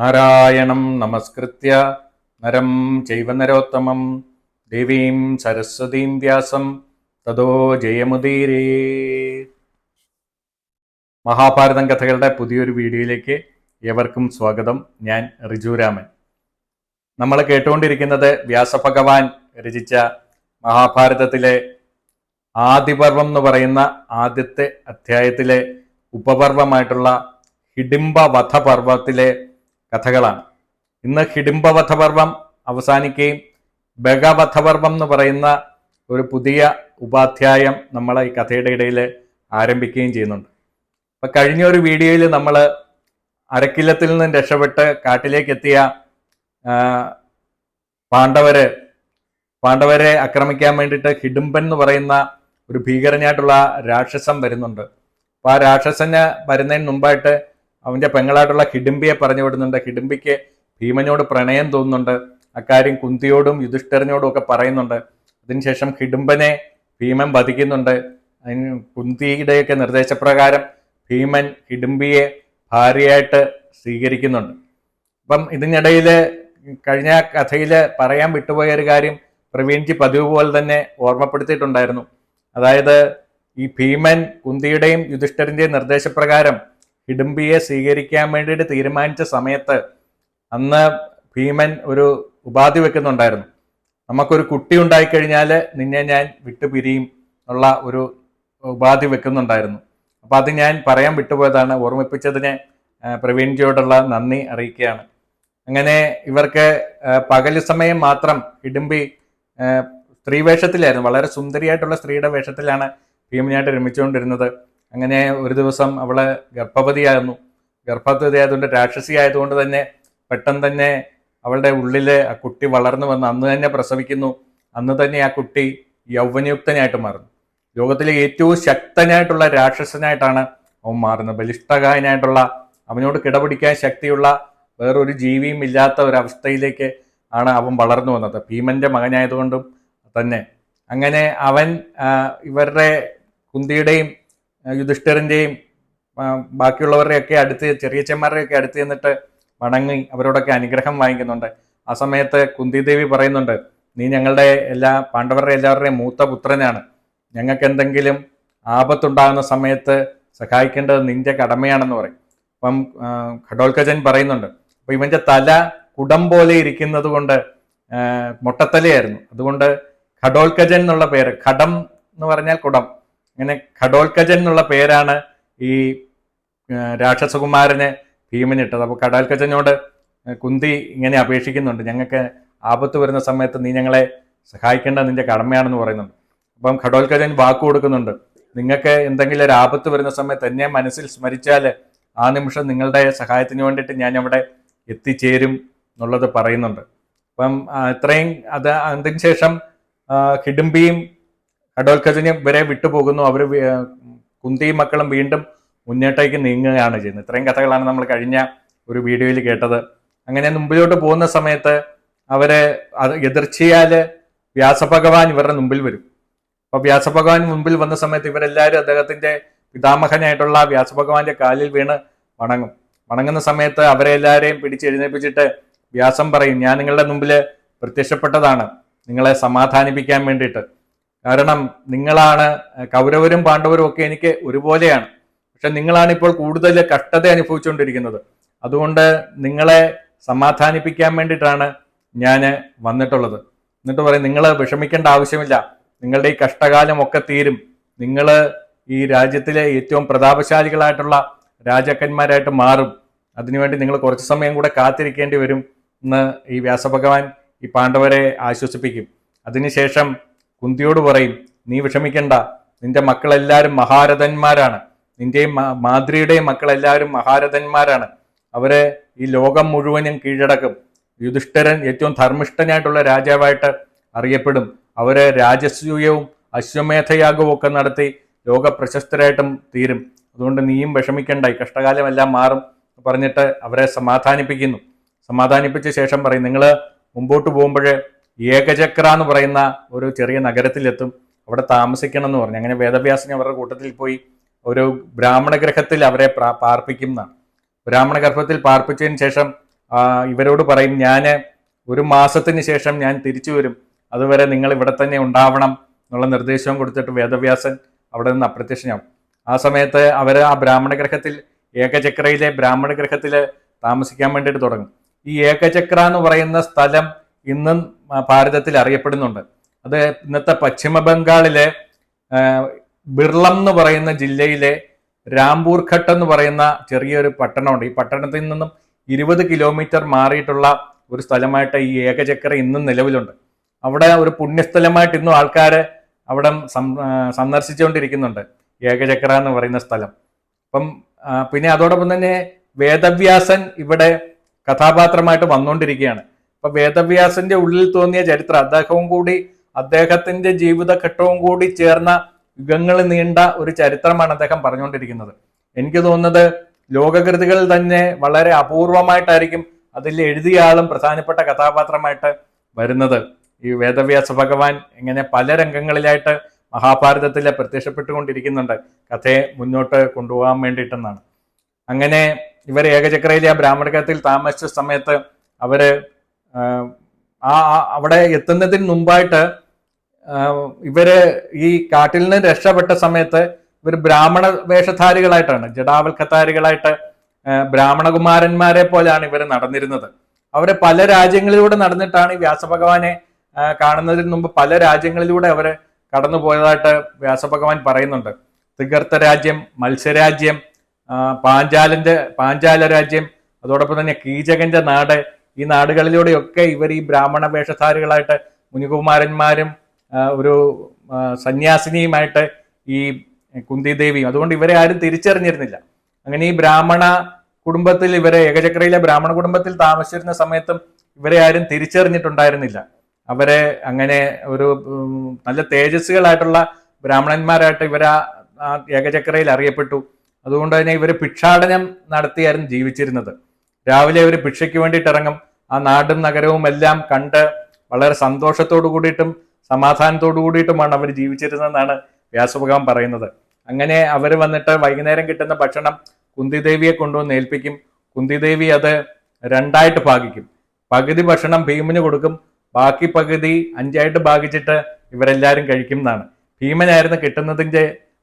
നാരായണം നമസ്കൃത്യ. നരം ചൈവ നരോത്തമം. ദേവീം സരസ്വതീം വ്യാസം. തതോ ജയമുദീരേ. മഹാഭാരതം കഥകളുടെ പുതിയൊരു വീഡിയോയിലേക്ക് ഏവർക്കും സ്വാഗതം. ഞാൻ റിജുരാമൻ നമ്മൾ കേട്ടുകൊണ്ടിരിക്കുന്നത് വ്യാസഭഗവാൻ രചിച്ച മഹാഭാരതത്തിലെ ആദിപർവം എന്ന് പറയുന്ന ആദ്യത്തെ അധ്യായത്തിലെ ഉപപർവമായിട്ടുള്ള ഹിഡിംബ വധപർവത്തിലെ കഥകളാണ്. ഇന്ന് ഹിഡിംബവധപർവം അവസാനിക്കുകയും ബഗവധപർവം എന്ന് പറയുന്ന ഒരു പുതിയ ഉപാധ്യായം നമ്മൾ ഈ കഥയുടെ ഇടയിൽ ആരംഭിക്കുകയും ചെയ്യുന്നുണ്ട്. അപ്പൊ കഴിഞ്ഞ ഒരു വീഡിയോയിൽ നമ്മൾ അരക്കില്ലത്തിൽ നിന്നും രക്ഷപ്പെട്ട് കാട്ടിലേക്ക് എത്തിയ പാണ്ഡവര് പാണ്ഡവരെ ആക്രമിക്കാൻ വേണ്ടിയിട്ട് ഹിഡുംബൻ എന്ന് പറയുന്ന ഒരു ഭീകരനായിട്ടുള്ള രാക്ഷസം വരുന്നുണ്ട്. അപ്പൊ ആ രാക്ഷസന് വരുന്നതിന് മുമ്പായിട്ട് അവന്റെ പെങ്ങളായിട്ടുള്ള ഹിഡിംബിയെ പറഞ്ഞു വിടുന്നുണ്ട് ഹിഡിംബിക്ക് ഭീമനോട് പ്രണയം തോന്നുന്നുണ്ട്. അക്കാര്യം കുന്തിയോടും യുധിഷ്ഠിരനോടും ഒക്കെ പറയുന്നുണ്ട്. അതിനുശേഷം ഹിഡുംബനെ ഭീമൻ വധിക്കുന്നുണ്ട്. അതിന് കുന്തിയുടെയൊക്കെ നിർദ്ദേശപ്രകാരം ഭീമൻ ഹിഡുംബിയെ ഭാര്യയായിട്ട് സ്വീകരിക്കുന്നുണ്ട്. അപ്പം ഇതിനിടയിൽ കഴിഞ്ഞ കഥയിൽ പറയാൻ വിട്ടുപോയ ഒരു കാര്യം പ്രവീൺജി പതിവ് പോലെ തന്നെ ഓർമ്മപ്പെടുത്തിയിട്ടുണ്ടായിരുന്നു. അതായത് ഈ ഭീമൻ കുന്തിയുടെയും യുധിഷ്ഠിരന്റെയും നിർദ്ദേശപ്രകാരം ഹിഡുംബിയെ സ്വീകരിക്കാൻ വേണ്ടിയിട്ട് തീരുമാനിച്ച സമയത്ത് അന്ന് ഭീമൻ ഒരു ഉപാധി വെക്കുന്നുണ്ടായിരുന്നു. നമുക്കൊരു കുട്ടി ഉണ്ടായിക്കഴിഞ്ഞാൽ നിന്നെ ഞാൻ വിട്ടുപിരിയും എന്നുള്ള ഒരു ഉപാധി വെക്കുന്നുണ്ടായിരുന്നു. അപ്പം അത് ഞാൻ പറയാൻ വിട്ടുപോയതാണ്. ഓർമ്മിപ്പിച്ചതിന് പ്രവീൺജിയോടുള്ള നന്ദി അറിയിക്കുകയാണ്. അങ്ങനെ ഇവർക്ക് പകൽ സമയം മാത്രം ഇടുമ്പി സ്ത്രീവേഷത്തിലായിരുന്നു. സ്ത്രീ വേഷത്തിലായിരുന്നു വളരെ സുന്ദരിയായിട്ടുള്ള സ്ത്രീയുടെ വേഷത്തിലാണ് ഭീമനായിട്ട് രമിച്ചുകൊണ്ടിരുന്നത്. അങ്ങനെ ഒരു ദിവസം അവൾ ഗർഭവതിയായിരുന്നു. ഗർഭവതി ആയതുകൊണ്ട് രാക്ഷസി ആയതുകൊണ്ട് തന്നെ പെട്ടെന്ന് തന്നെ അവളുടെ ഉള്ളിൽ ആ കുട്ടി വളർന്നു വന്ന് അന്ന് തന്നെ പ്രസവിക്കുന്നു. അന്ന് തന്നെ ആ കുട്ടി യൗവനയുക്തനായിട്ട് മാറുന്നു. ലോകത്തിലെ ഏറ്റവും ശക്തനായിട്ടുള്ള രാക്ഷസനായിട്ടാണ് അവൻ മാറുന്നത്. ബലിഷ്ഠകായനായിട്ടുള്ള അവനോട് കിടപിടിക്കാൻ ശക്തിയുള്ള വേറൊരു ജീവിയും ഇല്ലാത്ത ഒരവസ്ഥയിലേക്ക് ആണ് അവൻ വളർന്നു വന്നത്. ഭീമന്റെ മകനായതുകൊണ്ടും തന്നെ. അങ്ങനെ അവൻ ഇവരുടെ കുന്തിയുടെയും ആ, ബാക്കിയുള്ളവരുടെയൊക്കെ അടുത്ത് ചെറിയച്ചന്മാരുടെയൊക്കെ അടുത്ത് ചെന്നിട്ട് വണങ്ങി അവരോടൊക്കെ അനുഗ്രഹം വാങ്ങിക്കുന്നുണ്ട്. ആ സമയത്ത് കുന്തിദേവി പറയുന്നുണ്ട് നീ ഞങ്ങളുടെ എല്ലാ പാണ്ഡവരുടെ എല്ലാവരുടെയും മൂത്ത പുത്രനാണ്. ഞങ്ങൾക്ക് എന്തെങ്കിലും ആപത്തുണ്ടാകുന്ന സമയത്ത് സഹായിക്കേണ്ടത് നിന്റെ കടമയാണെന്ന് പറയും. അപ്പം ഖഡോൽക്കജൻ പറയുന്നുണ്ട് അപ്പം ഇവന്റെ തല കുടം പോലെ ഇരിക്കുന്നത് കൊണ്ട് മുട്ടത്തലയായിരുന്നു. അതുകൊണ്ട് ഘടോൽക്കജൻ എന്നുള്ള പേര് ഘടം എന്ന് പറഞ്ഞാൽ കുടം. അങ്ങനെ ഘടോൽക്കജൻ എന്നുള്ള പേരാണ് ഈ രാക്ഷസകുമാരന് ഭീമനിട്ടത്. അപ്പോൾ ഘടോൽക്കജനോട് കുന്തി ഇങ്ങനെ അപേക്ഷിക്കുന്നുണ്ട്. ഞങ്ങൾക്ക് ആപത്ത് വരുന്ന സമയത്ത് നീ ഞങ്ങളെ സഹായിക്കേണ്ട നിന്റെ കടമയാണെന്ന് പറയുന്നുണ്ട്. അപ്പം ഘടോൽക്കജൻ വാക്ക് കൊടുക്കുന്നുണ്ട്. നിങ്ങൾക്ക് എന്തെങ്കിലും ഒരു ആപത്ത് വരുന്ന സമയത്ത് എന്നെ മനസ്സിൽ സ്മരിച്ചാൽ ആ നിമിഷം നിങ്ങളുടെ സഹായത്തിന് വേണ്ടിയിട്ട് ഞാൻ അവിടെ എത്തിച്ചേരും എന്നുള്ളത് പറയുന്നുണ്ട്. അപ്പം ഇത്രയും അത് അതിന് ശേഷം ഹിഡുംബിയും ഘടോൽക്കജനും ഇവരെ വിട്ടുപോകുന്നു. അവർ കുന്തിയും മക്കളും വീണ്ടും മുന്നോട്ടേക്ക് നീങ്ങുകയാണ് ചെയ്യുന്നത്. ഇത്രയും കഥകളാണ് നമ്മൾ കഴിഞ്ഞ ഒരു വീഡിയോയിൽ കേട്ടത്. അങ്ങനെ മുമ്പിലോട്ട് പോകുന്ന സമയത്ത് അവരെ അത് എതിർച്ചയാൽ വ്യാസഭഗവാൻ ഇവരുടെ മുമ്പിൽ വരും. അപ്പൊ വ്യാസഭഗവാൻ മുമ്പിൽ വന്ന സമയത്ത് ഇവരെല്ലാവരും അദ്ദേഹത്തിന്റെ പിതാമഹനായിട്ടുള്ള വ്യാസഭഗവാന്റെ കാലിൽ വീണ് വണങ്ങും. വണങ്ങുന്ന സമയത്ത് അവരെ എല്ലാവരെയും പിടിച്ച് എഴുന്നേൽപ്പിച്ചിട്ട് വ്യാസം പറയും ഞാൻ നിങ്ങളുടെ മുമ്പിൽ പ്രത്യക്ഷപ്പെട്ടതാണ്. നിങ്ങളെ സമാധാനിപ്പിക്കാൻ വേണ്ടിയിട്ട്. കാരണം നിങ്ങളാണ് കൗരവരും പാണ്ഡവരും ഒക്കെ എനിക്ക് ഒരുപോലെയാണ്. പക്ഷെ നിങ്ങളാണ് ഇപ്പോൾ കൂടുതൽ കഷ്ടത അനുഭവിച്ചുകൊണ്ടിരിക്കുന്നത്. അതുകൊണ്ട് നിങ്ങളെ സമാധാനിപ്പിക്കാൻ വേണ്ടിയിട്ടാണ് ഞാൻ വന്നിട്ടുള്ളത്. എന്നിട്ട് പറയും നിങ്ങൾ വിഷമിക്കേണ്ട ആവശ്യമില്ല. നിങ്ങളുടെ ഈ കഷ്ടകാലം ഒക്കെ തീരും. നിങ്ങൾ ഈ രാജ്യത്തിലെ ഏറ്റവും പ്രതാപശാലികളായിട്ടുള്ള രാജാക്കന്മാരായിട്ട് മാറും. അതിനുവേണ്ടി നിങ്ങൾ കുറച്ച് സമയം കൂടെ കാത്തിരിക്കേണ്ടി വരും എന്ന് ഈ വ്യാസഭഗവാൻ ഈ പാണ്ഡവരെ ആശ്വസിപ്പിക്കും. അതിനുശേഷം കുന്തിയോട് പറയും നീ വിഷമിക്കണ്ട. നിന്റെ മക്കളെല്ലാവരും മഹാരഥന്മാരാണ്. നിന്റെയും മാതൃയുടെയും മക്കളെല്ലാവരും മഹാരഥന്മാരാണ്. അവരെ ഈ ലോകം മുഴുവനും കീഴടക്കും. യുധിഷ്ഠിരൻ ഏറ്റവും ധർമ്മിഷ്ഠനായിട്ടുള്ള രാജാവായിട്ട് അറിയപ്പെടും. അവരെ രാജസൂയവും അശ്വമേധയാഗവും ഒക്കെ നടത്തി ലോക പ്രശസ്തരായിട്ടും തീരും. അതുകൊണ്ട് നീയും വിഷമിക്കണ്ട. ഈ കഷ്ടകാലം എല്ലാം മാറും. പറഞ്ഞിട്ട് അവരെ സമാധാനിപ്പിക്കുന്നു. സമാധാനിപ്പിച്ച ശേഷം പറയും നിങ്ങൾ മുമ്പോട്ട് പോകുമ്പോൾ ഏകചക്ര എന്ന് പറയുന്ന ഒരു ചെറിയ നഗരത്തിലെത്തും അവിടെ താമസിക്കണം എന്ന് പറഞ്ഞു. അങ്ങനെ വേദവ്യാസനെ അവരുടെ കൂട്ടത്തിൽ പോയി ഒരു ബ്രാഹ്മണ ഗ്രഹത്തിൽ അവരെ പ്രാ- പാർപ്പിക്കും എന്നാണ്. ബ്രാഹ്മണ ഗർഭത്തിൽ പാർപ്പിച്ചതിന് ശേഷം ഇവരോട് പറയും ഞാൻ ഒരു മാസത്തിന് ശേഷം ഞാൻ തിരിച്ചു വരും. അതുവരെ നിങ്ങൾ ഇവിടെ തന്നെ ഉണ്ടാവണം എന്നുള്ള നിർദ്ദേശവും കൊടുത്തിട്ട് വേദവ്യാസൻ അവിടെ നിന്ന് അപ്രത്യക്ഷനാവും. ആ സമയത്ത് അവർ ആ ബ്രാഹ്മണ ഗ്രഹത്തിൽ ഏകചക്രയിലെ ബ്രാഹ്മണ ഗ്രഹത്തിൽ താമസിക്കാൻ വേണ്ടിയിട്ട് തുടങ്ങും. ഈ ഏകചക്ര എന്ന് പറയുന്ന സ്ഥലം ഇന്നും ഭാരതത്തിൽ അറിയപ്പെടുന്നുണ്ട്. അത് ഇന്നത്തെ പശ്ചിമ ബംഗാളിലെ ബിർളം എന്ന് പറയുന്ന ജില്ലയിലെ രാംപൂർ ഘട്ട് എന്ന് പറയുന്ന ചെറിയൊരു പട്ടണമുണ്ട്. ഈ പട്ടണത്തിൽ നിന്നും ഇരുപത് കിലോമീറ്റർ മാറിയിട്ടുള്ള ഒരു സ്ഥലമായിട്ട് ഈ ഏകചക്ര ഇന്നും നിലവിലുണ്ട്. അവിടെ ഒരു പുണ്യസ്ഥലമായിട്ട് ഇന്നും ആൾക്കാർ അവിടെ സന്ദർശിച്ചുകൊണ്ടിരിക്കുന്നുണ്ട്. ഏകചക്ര എന്ന് പറയുന്ന സ്ഥലം. അപ്പം പിന്നെ അതോടൊപ്പം തന്നെ വേദവ്യാസൻ ഇവിടെ കഥാപാത്രമായിട്ട് വന്നുകൊണ്ടിരിക്കുകയാണ്. അപ്പൊ വേദവ്യാസന്റെ ഉള്ളിൽ തോന്നിയ ചരിത്രം അദ്ദേഹവും കൂടി അദ്ദേഹത്തിന്റെ ജീവിതഘട്ടവും കൂടി ചേർന്ന യുഗങ്ങൾ നീണ്ട ഒരു ചരിത്രമാണ് അദ്ദേഹം പറഞ്ഞുകൊണ്ടിരിക്കുന്നത്. എനിക്ക് തോന്നുന്നത് ലോകകൃതികൾ തന്നെ വളരെ അപൂർവമായിട്ടായിരിക്കും അതിൽ എഴുതിയ ആളും പ്രധാനപ്പെട്ട കഥാപാത്രമായിട്ട് വരുന്നത്. ഈ വേദവ്യാസ ഭഗവാൻ ഇങ്ങനെ പല രംഗങ്ങളിലായിട്ട് മഹാഭാരതത്തിൽ പ്രത്യക്ഷപ്പെട്ടുകൊണ്ടിരിക്കുന്നുണ്ട്. കഥയെ മുന്നോട്ട് കൊണ്ടുപോകാൻ വേണ്ടിയിട്ടെന്നാണ്. അങ്ങനെ ഇവർ ഏകചക്രയിലെ ബ്രാഹ്മണകത്തിൽ താമസിച്ച സമയത്ത് അവർ ആ അവിടെ എത്തുന്നതിന് മുമ്പായിട്ട് ഇവർ ഈ കാട്ടിൽ നിന്ന് രക്ഷപ്പെട്ട സമയത്ത് ഇവർ ബ്രാഹ്മണ വേഷധാരികളായിട്ടാണ് ജഡാവൽക്കത്താരികളായിട്ട് ബ്രാഹ്മണകുമാരന്മാരെ പോലെയാണ് ഇവർ നടന്നിരുന്നത്. അവരെ പല രാജ്യങ്ങളിലൂടെ നടന്നിട്ടാണ് ഈ വ്യാസഭഗവാനെ കാണുന്നതിന് മുമ്പ് പല രാജ്യങ്ങളിലൂടെ അവർ കടന്നു പോയതായിട്ട് വ്യാസഭഗവാൻ പറയുന്നുണ്ട്. തികർത്ത രാജ്യം മത്സ്യരാജ്യം പാഞ്ചാലിന്റെ പാഞ്ചാല രാജ്യം അതോടൊപ്പം തന്നെ കീചകന്റെ നാട് ഈ നാടുകളിലൂടെയൊക്കെ ഇവർ ഈ ബ്രാഹ്മണ വേഷധാരികളായിട്ട് മുനികുമാരന്മാരും ഒരു സന്യാസിനിയുമായിട്ട് ഈ കുന്തിദേവിയും അതുകൊണ്ട് ഇവരെ ആരും തിരിച്ചറിഞ്ഞിരുന്നില്ല. അങ്ങനെ ഈ ബ്രാഹ്മണ കുടുംബത്തിൽ ഇവരെ ഏകചക്രയിലെ ബ്രാഹ്മണ കുടുംബത്തിൽ താമസിച്ചിരുന്ന സമയത്തും ഇവരെ ആരും തിരിച്ചറിഞ്ഞിട്ടുണ്ടായിരുന്നില്ല. അവരെ അങ്ങനെ ഒരു നല്ല തേജസ്സുകളായിട്ടുള്ള ബ്രാഹ്മണന്മാരായിട്ട് ഇവർ ആ ഏകചക്രയിൽ അറിയപ്പെട്ടു. അതുകൊണ്ട് തന്നെ ഇവർ ഭിക്ഷാടനം നടത്തിയായിരുന്നു ജീവിച്ചിരുന്നത്. രാവിലെ ഇവർ ഭിക്ഷയ്ക്ക് വേണ്ടിയിട്ട് ഇറങ്ങും. ആ നാടും നഗരവും എല്ലാം കണ്ട് വളരെ സന്തോഷത്തോടു കൂടിയിട്ടും സമാധാനത്തോടു കൂടിയിട്ടുമാണ് അവർ ജീവിച്ചിരുന്നതെന്നാണ് വ്യാസഭഗവാൻ പറയുന്നത്. അങ്ങനെ അവർ വന്നിട്ട് വൈകുന്നേരം കിട്ടുന്ന ഭക്ഷണം കുന്തിദേവിയെ കൊണ്ടുവന്ന് ഏൽപ്പിക്കും. കുന്തിദേവി അത് രണ്ടായിട്ട് ഭാഗിക്കും. പകുതി ഭക്ഷണം ഭീമന് കൊടുക്കും. ബാക്കി പകുതി അഞ്ചായിട്ട് ഭാഗിച്ചിട്ട് ഇവരെല്ലാവരും കഴിക്കും എന്നാണ് ഭീമനായിരുന്നു കിട്ടുന്നതിന്റെ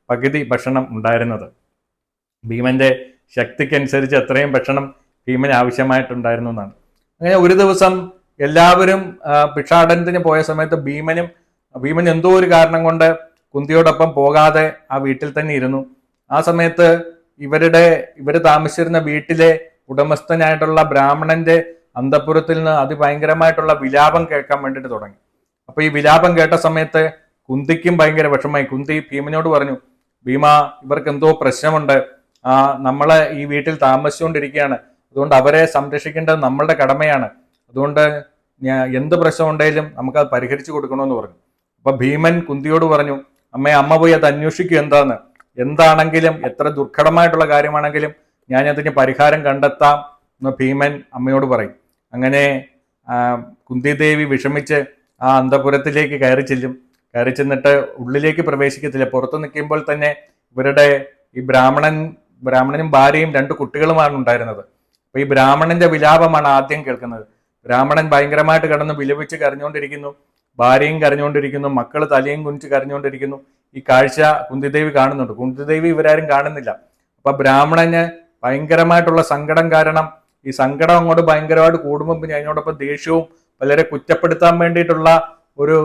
പകുതി ഭക്ഷണം ഉണ്ടായിരുന്നത്. ഭീമന്റെ ശക്തിക്കനുസരിച്ച് അത്രയും ഭക്ഷണം ഭീമന് ആവശ്യമായിട്ടുണ്ടായിരുന്നു എന്നാണ്. അങ്ങനെ ഒരു ദിവസം എല്ലാവരും ഭിക്ഷാടനത്തിന് പോയ സമയത്ത് ഭീമനും ഭീമൻ എന്തോ ഒരു കാരണം കൊണ്ട് കുന്തിയോടൊപ്പം പോകാതെ ആ വീട്ടിൽ തന്നെ ഇരുന്നു. ആ സമയത്ത് ഇവരുടെ ഇവർ താമസിച്ചിരുന്ന വീട്ടിലെ ഉടമസ്ഥനായിട്ടുള്ള ബ്രാഹ്മണന്റെ അന്തപുരത്തിൽ നിന്ന് അതിഭയങ്കരമായിട്ടുള്ള വിലാപം കേൾക്കാൻ വേണ്ടിയിട്ട് തുടങ്ങി. അപ്പൊ ഈ വിലാപം കേട്ട സമയത്ത് കുന്തിക്കും ഭയങ്കര വിഷമമായി. കുന്തി ഭീമനോട് പറഞ്ഞു ഭീമ ഇവർക്ക് എന്തോ പ്രശ്നമുണ്ട്. ആ നമ്മളെ ഈ വീട്ടിൽ താമസിച്ചുകൊണ്ടിരിക്കുകയാണ്. അതുകൊണ്ട് അവരെ സംരക്ഷിക്കേണ്ടത് നമ്മളുടെ കടമയാണ്. അതുകൊണ്ട് എന്ത് പ്രശ്നം ഉണ്ടെങ്കിലും നമുക്കത് പരിഹരിച്ചു കൊടുക്കണമെന്ന് പറഞ്ഞു. അപ്പൊ ഭീമൻ കുന്തിയോട് പറഞ്ഞു അമ്മയെ അമ്മ പോയി അത് അന്വേഷിക്കും എന്താന്ന്. എന്താണെങ്കിലും എത്ര ദുർഘടമായിട്ടുള്ള കാര്യമാണെങ്കിലും ഞാൻ അതിന് പരിഹാരം കണ്ടെത്താം എന്ന് ഭീമൻ അമ്മയോട് പറയും. അങ്ങനെ കുന്തിദേവി വിഷമിച്ച് ആ അന്തപുരത്തിലേക്ക് കയറി ചെല്ലും. കയറി ചെന്നിട്ട് ഉള്ളിലേക്ക് പ്രവേശിക്കത്തില്ല. പുറത്ത് നിൽക്കുമ്പോൾ തന്നെ ഇവരുടെ ഈ ബ്രാഹ്മണൻ ബ്രാഹ്മണനും ഭാര്യയും രണ്ട് കുട്ടികളുമാണ് ഉണ്ടായിരുന്നത്. അപ്പൊ ഈ ബ്രാഹ്മണന്റെ വിലാപമാണ് ആദ്യം കേൾക്കുന്നത്. ബ്രാഹ്മണൻ ഭയങ്കരമായിട്ട് കിടന്ന് വിലപിച്ച് കരഞ്ഞുകൊണ്ടിരിക്കുന്നു. ഭാര്യയും കരഞ്ഞുകൊണ്ടിരിക്കുന്നു. മക്കൾ തലയും കുനിച്ച് കരഞ്ഞുകൊണ്ടിരിക്കുന്നു. ഈ കാഴ്ച കുന്തിദേവി കാണുന്നുണ്ട്. കുന്തിദേവി ഇവരാരും കാണുന്നില്ല. അപ്പൊ ബ്രാഹ്മണന് ഭയങ്കരമായിട്ടുള്ള സങ്കടം കാരണം ഈ സങ്കടം അങ്ങോട്ട് ഭയങ്കരമായിട്ട് കൂടുമ്പോൾ പിന്നെ അതിനോടൊപ്പം ദേഷ്യവും വളരെ കുറ്റപ്പെടുത്താൻ വേണ്ടിയിട്ടുള്ള ഒരു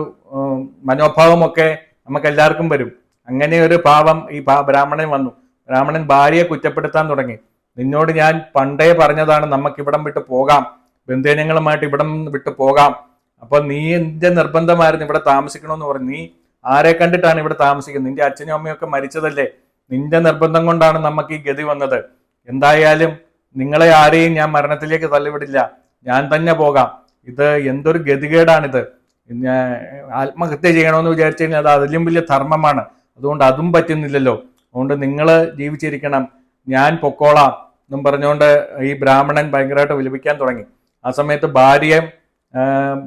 മനോഭാവമൊക്കെ നമുക്ക് എല്ലാവർക്കും വരും. അങ്ങനെ ഒരു ഭാവം ഈ ബ്രാഹ്മണൻ വന്നു. ബ്രാഹ്മണൻ ഭാര്യയെ കുറ്റപ്പെടുത്താൻ തുടങ്ങി. നിന്നോട് ഞാൻ പണ്ടേ പറഞ്ഞതാണ് നമുക്ക് ഇവിടം വിട്ട് പോകാം. ബന്ധുജനങ്ങളുമായിട്ട് ഇവിടം വിട്ട് പോകാം. അപ്പൊ നീ എന്റെ നിർബന്ധമായിരുന്നു ഇവിടെ താമസിക്കണമെന്ന് പറഞ്ഞു. നീ ആരെ കണ്ടിട്ടാണ് ഇവിടെ താമസിക്കുന്നത്? നിന്റെ അച്ഛനും അമ്മയും ഒക്കെ മരിച്ചതല്ലേ? നിന്റെ നിർബന്ധം കൊണ്ടാണ് നമുക്ക് ഈ ഗതി വന്നത്. എന്തായാലും നിങ്ങളെ ആരെയും ഞാൻ മരണത്തിലേക്ക് തള്ളിവിടില്ല. ഞാൻ തന്നെ പോകാം. ഇത് എന്തൊരു ഗതികേടാണിത്. ആത്മഹത്യ ചെയ്യണമെന്ന് വിചാരിച്ചു കഴിഞ്ഞാൽ അത് അതിലും വലിയ ധർമ്മമാണ്. അതുകൊണ്ട് അതും പറ്റുന്നില്ലല്ലോ. അതുകൊണ്ട് നിങ്ങൾ ജീവിച്ചിരിക്കണം. ഞാൻ പൊക്കോളാം എന്നും പറഞ്ഞുകൊണ്ട് ഈ ബ്രാഹ്മണൻ ഭയങ്കരമായിട്ട് വിലപിക്കാൻ തുടങ്ങി. ആ സമയത്ത് ഭാര്യയെ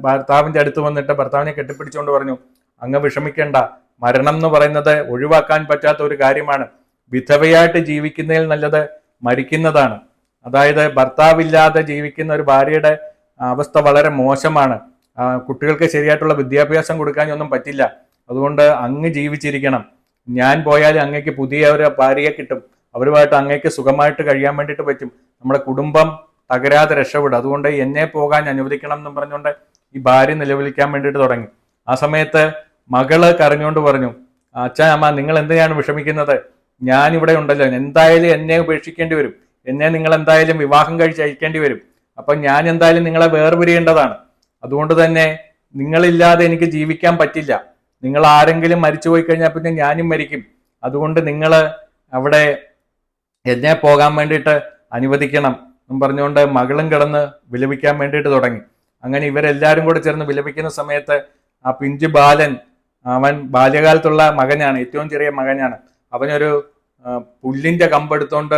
ഭർത്താവിന്റെ അടുത്ത് വന്നിട്ട് ഭർത്താവിനെ കെട്ടിപ്പിടിച്ചുകൊണ്ട് പറഞ്ഞു അങ്ങ് വിഷമിക്കേണ്ട. മരണം എന്ന് പറയുന്നത് ഒഴിവാക്കാൻ പറ്റാത്ത ഒരു കാര്യമാണ്. വിധവയായിട്ട് ജീവിക്കുന്നതിൽ നല്ലത് മരിക്കുന്നതാണ്. അതായത് ഭർത്താവില്ലാതെ ജീവിക്കുന്ന ഒരു ഭാര്യയുടെ അവസ്ഥ വളരെ മോശമാണ്. കുട്ടികൾക്ക് ശരിയായിട്ടുള്ള വിദ്യാഭ്യാസം കൊടുക്കാനൊന്നും പറ്റില്ല. അതുകൊണ്ട് അങ്ങ് ജീവിച്ചിരിക്കണം. ഞാൻ പോയാൽ അങ്ങേക്ക് പുതിയ ഒരു ഭാര്യയെ കിട്ടും. അവരുമായിട്ട് അങ്ങേക്ക് സുഖമായിട്ട് കഴിയാൻ വേണ്ടിയിട്ട് പറ്റും. നമ്മുടെ കുടുംബം തകരാതെ രക്ഷപ്പെടും. അതുകൊണ്ട് എന്നെ പോകാൻ അനുവദിക്കണം എന്നും പറഞ്ഞുകൊണ്ട് ഈ ഭാര്യ നിലവിളിക്കാൻ വേണ്ടിയിട്ട് തുടങ്ങി. ആ സമയത്ത് മകൾ കരഞ്ഞുകൊണ്ട് പറഞ്ഞു അച്ഛൻ അമ്മ നിങ്ങൾ എന്തിനാണ് വിഷമിക്കുന്നത്? ഞാൻ ഇവിടെ ഉണ്ടല്ലോ. എന്തായാലും എന്നെ ഉപേക്ഷിക്കേണ്ടി വരും. എന്നെ നിങ്ങൾ എന്തായാലും വിവാഹം കഴിച്ച് അയക്കേണ്ടി വരും. അപ്പൊ ഞാൻ എന്തായാലും നിങ്ങളെ വേർപിരിയേണ്ടതാണ്. അതുകൊണ്ട് തന്നെ നിങ്ങളില്ലാതെ എനിക്ക് ജീവിക്കാൻ പറ്റില്ല. നിങ്ങൾ ആരെങ്കിലും മരിച്ചു പോയി കഴിഞ്ഞാൽ പിന്നെ ഞാനും മരിക്കും. അതുകൊണ്ട് നിങ്ങൾ അവിടെ എന്നെ പോകാൻ വേണ്ടിയിട്ട് അനുവദിക്കണം എന്നും പറഞ്ഞുകൊണ്ട് മകളും കിടന്ന് വിലപിക്കാൻ വേണ്ടിയിട്ട് തുടങ്ങി. അങ്ങനെ ഇവരെല്ലാവരും കൂടെ ചേർന്ന് വിലപിക്കുന്ന സമയത്ത് ആ പിഞ്ചു ബാലൻ അവൻ ബാല്യകാലത്തുള്ള മകനാണ് ഏറ്റവും ചെറിയ മകനാണ്. അവനൊരു പുല്ലിന്റെ കമ്പെടുത്തോണ്ട്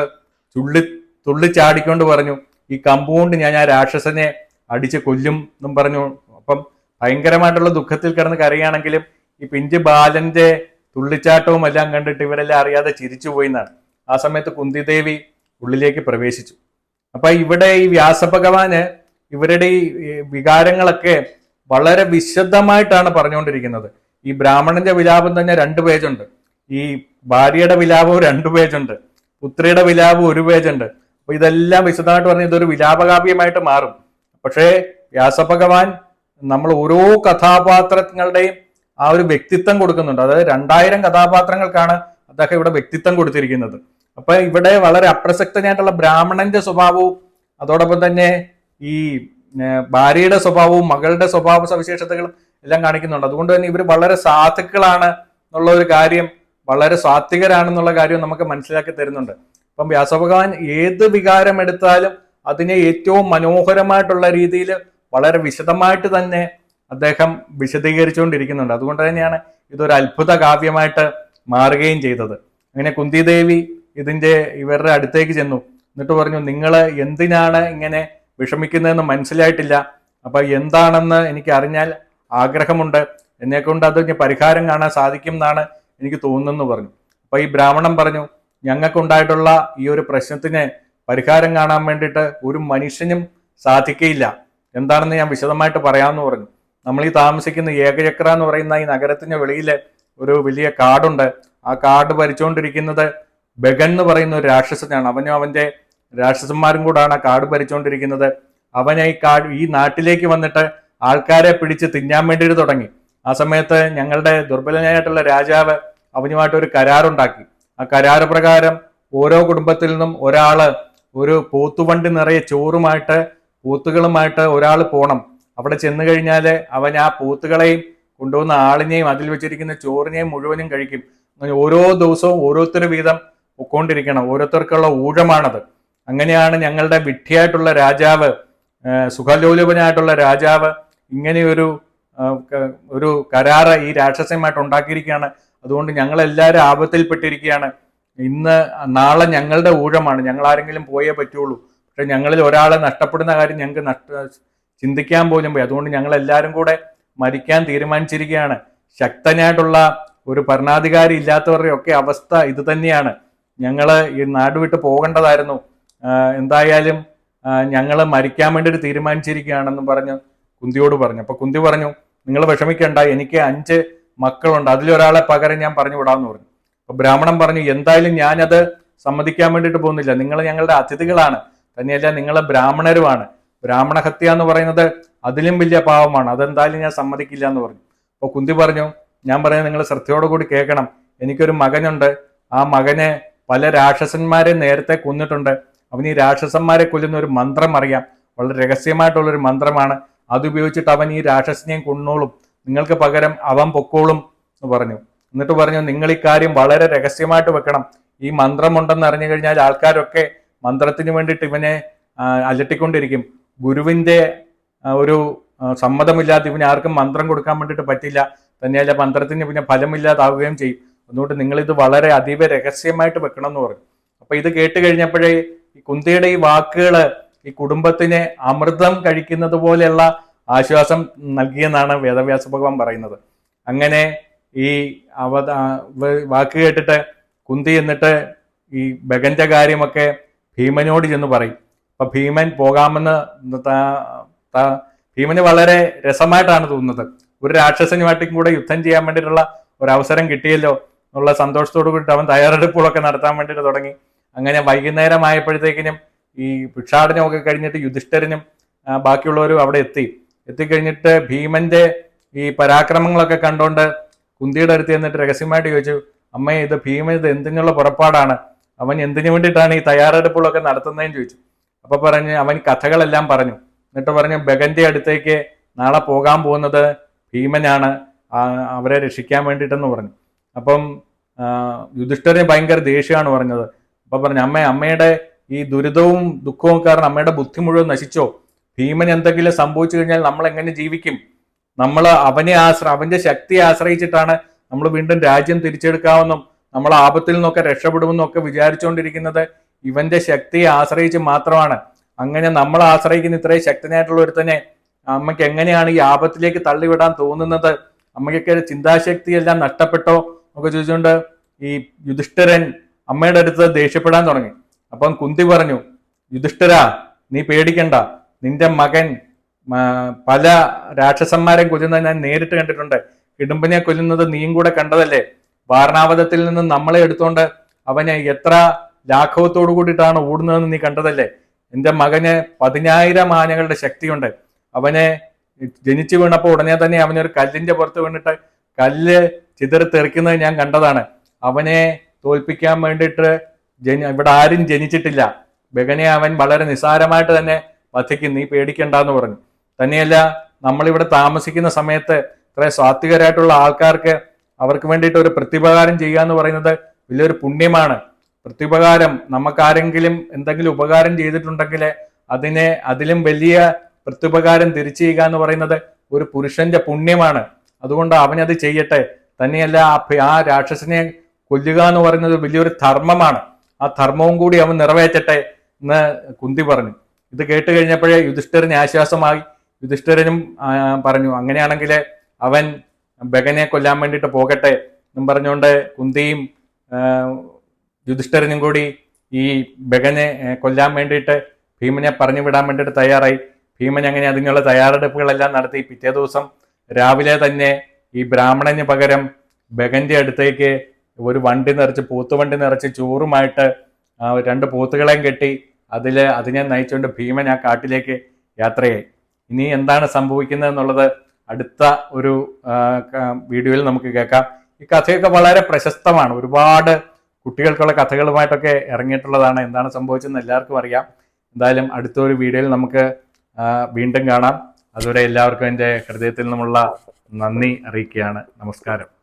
തുള്ളി തുള്ളിച്ചാടിക്കൊണ്ട് പറഞ്ഞു ഈ കമ്പ് കൊണ്ട് ഞാൻ ആ രാക്ഷസനെ അടിച്ച് കൊല്ലും എന്നും പറഞ്ഞു. അപ്പം ഭയങ്കരമായിട്ടുള്ള ദുഃഖത്തിൽ കിടന്ന് കരയാണെങ്കിലും ഈ പിഞ്ച് ബാലന്റെ തുള്ളിച്ചാട്ടവും എല്ലാം കണ്ടിട്ട് ഇവരെല്ലാം അറിയാതെ ചിരിച്ചുപോയി എന്നാണ്. ആ സമയത്ത് കുന്തിദേവി ഉള്ളിലേക്ക് പ്രവേശിച്ചു. അപ്പൊ ഇവിടെ ഈ വ്യാസഭഗവാന് ഇവരുടെ ഈ വികാരങ്ങളൊക്കെ വളരെ വിശദമായിട്ടാണ് പറഞ്ഞുകൊണ്ടിരിക്കുന്നത്. ഈ ബ്രാഹ്മണന്റെ വിലാപം തന്നെ രണ്ട് പേജുണ്ട്. ഈ ഭാര്യയുടെ വിലാപവും രണ്ട് പേജുണ്ട്. പുത്രിയുടെ വിലാപം ഒരു പേജുണ്ട്. അപ്പൊ ഇതെല്ലാം വിശദമായിട്ട് പറഞ്ഞ ഇതൊരു വിലാപകാവ്യമായിട്ട് മാറും. പക്ഷേ വ്യാസഭഗവാൻ നമ്മൾ ഓരോ കഥാപാത്രങ്ങളുടെയും ആ ഒരു വ്യക്തിത്വം കൊടുക്കുന്നുണ്ട്. അതായത് രണ്ടായിരം കഥാപാത്രങ്ങൾക്കാണ് അദ്ദേഹം ഇവിടെ വ്യക്തിത്വം കൊടുത്തിരിക്കുന്നത്. അപ്പൊ ഇവിടെ വളരെ അപ്രസക്തനായിട്ടുള്ള ബ്രാഹ്മണന്റെ സ്വഭാവവും അതോടൊപ്പം തന്നെ ഈ ഭാര്യയുടെ സ്വഭാവവും മകളുടെ സ്വഭാവ സവിശേഷതകളും എല്ലാം കാണിക്കുന്നുണ്ട്. അതുകൊണ്ട് തന്നെ ഇവർ വളരെ സാധുക്കളാണ് എന്നുള്ള ഒരു കാര്യം വളരെ സാത്വികരാണെന്നുള്ള കാര്യം നമുക്ക് മനസ്സിലാക്കി തരുന്നുണ്ട്. അപ്പം വ്യാസഭഗവാൻ ഏത് വികാരം എടുത്താലും അതിനെ ഏറ്റവും മനോഹരമായിട്ടുള്ള രീതിയിൽ വളരെ വിശദമായിട്ട് തന്നെ അദ്ദേഹം വിശദീകരിച്ചുകൊണ്ടിരിക്കുന്നുണ്ട്. അതുകൊണ്ട് തന്നെയാണ് ഇതൊരു അത്ഭുത കാവ്യമായിട്ട് മാറുകയും ചെയ്തത്. അങ്ങനെ കുന്തിദേവി ഇതിന്റെ ഇവരുടെ അടുത്തേക്ക് ചെന്നു. എന്നിട്ട് പറഞ്ഞു നിങ്ങൾ എന്തിനാണ് ഇങ്ങനെ വിഷമിക്കുന്നതെന്ന് മനസ്സിലായിട്ടില്ല. അപ്പൊ എന്താണെന്ന് എനിക്ക് അറിഞ്ഞാൽ ആഗ്രഹമുണ്ട്. എന്നെ അത് പരിഹാരം കാണാൻ സാധിക്കും എന്നാണ് എനിക്ക് തോന്നുന്നു പറഞ്ഞു. അപ്പൊ ഈ ബ്രാഹ്മണൻ പറഞ്ഞു ഞങ്ങൾക്കുണ്ടായിട്ടുള്ള ഈ ഒരു പ്രശ്നത്തിന് പരിഹാരം കാണാൻ വേണ്ടിയിട്ട് ഒരു മനുഷ്യനും സാധിക്കയില്ല. എന്താണെന്ന് ഞാൻ വിശദമായിട്ട് പറയാമെന്ന് പറഞ്ഞു. നമ്മൾ ഈ താമസിക്കുന്ന ഏകചക്ര എന്ന് പറയുന്ന ഈ നഗരത്തിന് വെളിയിൽ ഒരു വലിയ കാടുണ്ട്. ആ കാട് ഭരിച്ചുകൊണ്ടിരിക്കുന്നത് ബഗൻ എന്ന് പറയുന്ന ഒരു രാക്ഷസനാണ്. അവനും അവന്റെ രാക്ഷസന്മാരും കൂടാണ് ആ കാട് ഭരിച്ചുകൊണ്ടിരിക്കുന്നത് അവനെ ഈ കാട് ഈ നാട്ടിലേക്ക് വന്നിട്ട് ആൾക്കാരെ പിടിച്ച് തിന്നാൻ വേണ്ടിയിട്ട് തുടങ്ങി. ആ സമയത്ത് ഞങ്ങളുടെ ദുർബലനായിട്ടുള്ള രാജാവ് അവനുമായിട്ട് ഒരു കരാറുണ്ടാക്കി. ആ കരാറ് പ്രകാരം ഓരോ കുടുംബത്തിൽ നിന്നും ഒരാൾ ഒരു പോത്തുവണ്ടി നിറയെ ചോറുമായിട്ട് പോത്തുകളുമായിട്ട് ഒരാൾ പോണം. അവിടെ ചെന്നു കഴിഞ്ഞാൽ അവൻ ആ പോത്തുകളെയും കൊണ്ടുവന്ന ആളിനെയും അതിൽ വെച്ചിരിക്കുന്ന ചോറിനെയും മുഴുവനും കഴിക്കും. അങ്ങനെ ഓരോ ദിവസവും ഓരോരുത്തർ വീതം പൊക്കോണ്ടിരിക്കണം ഓരോരുത്തർക്കുള്ള ഊഴമാണത്. അങ്ങനെയാണ് ഞങ്ങളുടെ വിഡ്ഢിയായിട്ടുള്ള രാജാവ് സുഖലോലുപനായിട്ടുള്ള രാജാവ് ഇങ്ങനെയൊരു ഒരു കരാറ് ഈ രാക്ഷസമായിട്ട് ഉണ്ടാക്കിയിരിക്കുകയാണ്. അതുകൊണ്ട് ഞങ്ങൾ എല്ലാവരും ആപത്തിൽപ്പെട്ടിരിക്കുകയാണ്. ഇന്ന് നാളെ ഞങ്ങളുടെ ഊഴമാണ്. ഞങ്ങൾ ആരെങ്കിലും പോയേ പറ്റുള്ളൂ. പക്ഷെ ഞങ്ങളിൽ ഒരാളെ നഷ്ടപ്പെടുന്ന കാര്യം ഞങ്ങൾക്ക് നഷ്ട ചിന്തിക്കാൻ പോലും പോയി അതുകൊണ്ട് ഞങ്ങൾ എല്ലാവരും കൂടെ മരിക്കാൻ തീരുമാനിച്ചിരിക്കുകയാണ്. ശക്തനായിട്ടുള്ള ഒരു ഭരണാധികാരി ഇല്ലാത്തവരുടെ ഒക്കെ അവസ്ഥ ഇത് തന്നെയാണ്. ഞങ്ങൾ ഈ നാട് വിട്ട് പോകേണ്ടതായിരുന്നു. എന്തായാലും ഞങ്ങൾ മരിക്കാൻ വേണ്ടി ഒരു തീരുമാനിച്ചിരിക്കുകയാണെന്ന് പറഞ്ഞ് കുന്തിയോട് പറഞ്ഞു. അപ്പോൾ കുന്തി പറഞ്ഞു നിങ്ങൾ വിഷമിക്കേണ്ട എനിക്ക് അഞ്ച് മക്കളുണ്ട്. അതിലൊരാളെ പകരം ഞാൻ പറഞ്ഞു വിടാമെന്ന് പറഞ്ഞു. അപ്പോൾ ബ്രാഹ്മണൻ പറഞ്ഞു എന്തായാലും ഞാനത് സമ്മതിക്കാൻ വേണ്ടിയിട്ട് പോകുന്നില്ല. നിങ്ങൾ ഞങ്ങളുടെ അതിഥികളാണ്. തന്നെയല്ല നിങ്ങൾ ബ്രാഹ്മണരുമാണ്. ബ്രാഹ്മണഹത്യ എന്ന് പറയുന്നത് അതിലും വലിയ പാവമാണ്. അതെന്തായാലും ഞാൻ സമ്മതിക്കില്ല എന്ന് പറഞ്ഞു. അപ്പോൾ കുന്തി പറഞ്ഞു ഞാൻ പറയുന്നത് നിങ്ങൾ ശ്രദ്ധയോടുകൂടി കേൾക്കണം. എനിക്കൊരു മകനുണ്ട്. ആ മകനെ പല രാക്ഷസന്മാരെ നേരത്തെ കൊന്നിട്ടുണ്ട്. അവൻ ഈ രാക്ഷസന്മാരെ കൊല്ലുന്ന ഒരു മന്ത്രം അറിയാം. വളരെ രഹസ്യമായിട്ടുള്ള ഒരു മന്ത്രമാണ്. അത് ഉപയോഗിച്ചിട്ട് അവൻ ഈ രാക്ഷസിനെയും കൊന്നോളും. നിങ്ങൾക്ക് പകരം അവൻ പൊക്കോളും എന്ന് പറഞ്ഞു. എന്നിട്ട് പറഞ്ഞു നിങ്ങൾ ഈ കാര്യം വളരെ രഹസ്യമായിട്ട് വെക്കണം. ഈ മന്ത്രമുണ്ടെന്ന് അറിഞ്ഞു കഴിഞ്ഞാൽ ആൾക്കാരൊക്കെ മന്ത്രത്തിന് വേണ്ടിയിട്ട് ഇവനെ അലട്ടിക്കൊണ്ടിരിക്കും. ഗുരുവിന്റെ ഒരു സമ്മതമില്ലാതെ ഇവന് ആർക്കും മന്ത്രം കൊടുക്കാൻ വേണ്ടിയിട്ട് പറ്റില്ല. തന്നെയല്ല മന്ത്രത്തിന് പിന്നെ ഫലമില്ലാതാവുകയും ചെയ്യും. അതുകൊണ്ട് നിങ്ങളിത് വളരെ അതീവ രഹസ്യമായിട്ട് വെക്കണം എന്ന് പറഞ്ഞു. അപ്പൊ ഇത് കേട്ട് കഴിഞ്ഞപ്പോഴേ ഈ കുന്തിയുടെ ഈ വാക്കുകൾ ഈ കുടുംബത്തിന് അമൃതം കഴിക്കുന്നത് പോലെയുള്ള ആശ്വാസം നൽകിയെന്നാണ് വേദവ്യാസ ഭഗവാൻ പറയുന്നത്. അങ്ങനെ ഈ അവത വാക്ക് കേട്ടിട്ട് കുന്തി എന്നിട്ട് ഈ ബഗന്റെ കാര്യമൊക്കെ ഭീമനോട് ചെന്ന് പറയും. അപ്പൊ ഭീമൻ പോകാമെന്ന് ഭീമന് വളരെ രസമായിട്ടാണ് തോന്നുന്നത്. ഒരു രാക്ഷസനുമായിട്ടും കൂടെ യുദ്ധം ചെയ്യാൻ വേണ്ടിയിട്ടുള്ള ഒരു അവസരം കിട്ടിയല്ലോ. എന്നുള്ള സന്തോഷത്തോടു കൂടിയിട്ട് അവൻ തയ്യാറെടുപ്പുകളൊക്കെ നടത്താൻ വേണ്ടിയിട്ട് തുടങ്ങി. അങ്ങനെ വൈകുന്നേരം ആയപ്പോഴത്തേക്കിനും ഈ ഭിക്ഷാടനമൊക്കെ കഴിഞ്ഞിട്ട് യുധിഷ്ഠരനും ബാക്കിയുള്ളവരും അവിടെ എത്തി. എത്തിക്കഴിഞ്ഞിട്ട് ഭീമന്റെ ഈ പരാക്രമങ്ങളൊക്കെ കണ്ടുകൊണ്ട് കുന്തിയുടെ അടുത്ത് എന്നിട്ട് രഹസ്യമായിട്ട് ചോദിച്ചു അമ്മേ ഇത് ഭീമൻ ഇത് എന്തിനുള്ള പുറപ്പാടാണ്? അവൻ എന്തിനു വേണ്ടിയിട്ടാണ് ഈ തയ്യാറെടുപ്പുകളൊക്കെ നടത്തുന്നതെന്ന് ചോദിച്ചു. അപ്പൊ പറഞ്ഞ് അവൻ കഥകളെല്ലാം പറഞ്ഞു. എന്നിട്ട് പറഞ്ഞു ബഗന്റെ അടുത്തേക്ക് നാളെ പോകാൻ പോകുന്നത് ഭീമനാണ്. അവരെ രക്ഷിക്കാൻ വേണ്ടിയിട്ടെന്ന് പറഞ്ഞു. അപ്പം യുധിഷ്ഠരെ ഭയങ്കര ദേഷ്യമാണ് പറഞ്ഞത്. അപ്പൊ പറഞ്ഞു അമ്മ അമ്മയുടെ ഈ ദുരിതവും ദുഃഖവും കാരണം അമ്മയുടെ ബുദ്ധി മുഴുവൻ നശിച്ചോ? ഭീമൻ എന്തെങ്കിലും സംഭവിച്ചു കഴിഞ്ഞാൽ നമ്മൾ എങ്ങനെ ജീവിക്കും? നമ്മൾ അവനെ ആശ്ര അവന്റെ ശക്തിയെ ആശ്രയിച്ചിട്ടാണ് നമ്മൾ വീണ്ടും രാജ്യം തിരിച്ചെടുക്കാമെന്നും നമ്മൾ ആപത്തിൽ നിന്നൊക്കെ രക്ഷപ്പെടുമെന്നും ഒക്കെ വിചാരിച്ചുകൊണ്ടിരിക്കുന്നത് ഇവന്റെ ശക്തിയെ ആശ്രയിച്ച് മാത്രമാണ്. അങ്ങനെ നമ്മൾ ആശ്രയിക്കുന്ന ഇത്രയും ശക്തനായിട്ടുള്ള ഒരുത്തനെ അമ്മയ്ക്ക് എങ്ങനെയാണ് ഈ ആപത്തിലേക്ക് തള്ളിവിടാൻ തോന്നുന്നത്? അമ്മയ്ക്കൊക്കെ ചിന്താശക്തി എല്ലാം നഷ്ടപ്പെട്ടോ? ഒക്കെ ചോദിച്ചുകൊണ്ട് ഈ യുധിഷ്ഠിരൻ അമ്മയുടെ അടുത്ത് ദേഷ്യപ്പെടാൻ തുടങ്ങി. അപ്പം കുന്തി പറഞ്ഞു യുധിഷ്ഠിര നീ പേടിക്കണ്ട. നിന്റെ മകൻ പല രാക്ഷസന്മാരെയും കൊല്ലുന്നത് ഞാൻ നേരിട്ട് കണ്ടിട്ടുണ്ട്. ഇടുമ്പനെ കൊല്ലുന്നത് നീയും കൂടെ കണ്ടതല്ലേ? വാരണാവതത്തിൽ നിന്ന് നമ്മളെ എടുത്തോണ്ട് അവനെ എത്ര ലാഘവത്തോടു കൂടിയിട്ടാണ് ഓടുന്നതെന്ന് നീ കണ്ടതല്ലേ? എന്റെ മകന് പതിനായിരം ആനകളുടെ ശക്തിയുണ്ട്. അവനെ ജനിച്ചു വീണപ്പോൾ ഉടനെ തന്നെ അവനൊരു കല്ലിന്റെ പുറത്ത് വീണിട്ട് കല്ല് ചിതറി തെറിക്കുന്നത് ഞാൻ കണ്ടതാണ്. അവനെ തോൽപ്പിക്കാൻ വേണ്ടിയിട്ട് ജനി ഇവിടെ ആരും ജനിച്ചിട്ടില്ല. ബഗനെ അവൻ വളരെ നിസ്സാരമായിട്ട് തന്നെ വധിക്കും നീ പേടിക്കണ്ടെന്ന് പറഞ്ഞു. തന്നെയല്ല നമ്മളിവിടെ താമസിക്കുന്ന സമയത്ത് ഇത്ര സാത്വികരായിട്ടുള്ള ആൾക്കാർക്ക് അവർക്ക് വേണ്ടിയിട്ട് ഒരു പ്രത്യുപകാരം ചെയ്യുക എന്ന് പറയുന്നത് വലിയൊരു പുണ്യമാണ്. പ്രത്യുപകാരം നമുക്കാരെങ്കിലും എന്തെങ്കിലും ഉപകാരം ചെയ്തിട്ടുണ്ടെങ്കിൽ അതിനെ അതിലും വലിയ പ്രത്യുപകാരം തിരിച്ചു ചെയ്യുക എന്ന് പറയുന്നത് ഒരു പുരുഷന്റെ പുണ്യമാണ്. അതുകൊണ്ട് അവനത് ചെയ്യട്ടെ. തന്നെയല്ല ആ രാക്ഷസനെ കൊല്ലുക എന്ന് പറയുന്നത് വലിയൊരു ധർമ്മമാണ്. ആ ധർമ്മവും കൂടി അവൻ നിറവേറ്റട്ടെ എന്ന് കുന്തി പറഞ്ഞു. ഇത് കേട്ട് കഴിഞ്ഞപ്പോഴേ യുധിഷ്ഠിരന് ആശ്വാസമായി. യുധിഷ്ഠിരനും പറഞ്ഞു അങ്ങനെയാണെങ്കിൽ അവൻ ബഗനെ കൊല്ലാൻ വേണ്ടിയിട്ട് പോകട്ടെ എന്നും പറഞ്ഞുകൊണ്ട് കുന്തിയും യുധിഷ്ഠിരനും കൂടി ഈ ബഗനെ കൊല്ലാൻ വേണ്ടിയിട്ട് ഭീമനെ പറഞ്ഞു വിടാൻ വേണ്ടിയിട്ട് തയ്യാറായി. ഭീമൻ അങ്ങനെ അതിനുള്ള തയ്യാറെടുപ്പുകളെല്ലാം നടത്തി. പിറ്റേ ദിവസം രാവിലെ തന്നെ ഈ ബ്രാഹ്മണന് പകരം ബഗന്റെ അടുത്തേക്ക് ഒരു വണ്ടി നിറച്ച് പോത്തുവണ്ടി നിറച്ച് ചോറുമായിട്ട് രണ്ട് പോത്തുകളെയും കെട്ടി അതിൽ അതിനെ നയിച്ചുകൊണ്ട് ഭീമൻ ആ കാട്ടിലേക്ക് യാത്രയായി. ഇനി എന്താണ് സംഭവിക്കുന്നത് എന്നുള്ളത് അടുത്ത ഒരു വീഡിയോയിൽ നമുക്ക് കേൾക്കാം. ഈ കഥയൊക്കെ വളരെ പ്രശസ്തമാണ്. ഒരുപാട് കുട്ടികൾക്കുള്ള കഥകളുമായിട്ടൊക്കെ ഇറങ്ങിയിട്ടുള്ളതാണ്. എന്താണ് സംഭവിച്ചതെന്ന് എല്ലാവർക്കും അറിയാം. എന്തായാലും അടുത്തൊരു വീഡിയോയിൽ നമുക്ക് വീണ്ടും കാണാം. അതുവരെ എല്ലാവർക്കും എന്റെ ഹൃദയത്തിൽ നിന്നുമുള്ള നന്ദി അറിയിക്കുകയാണ്. നമസ്കാരം.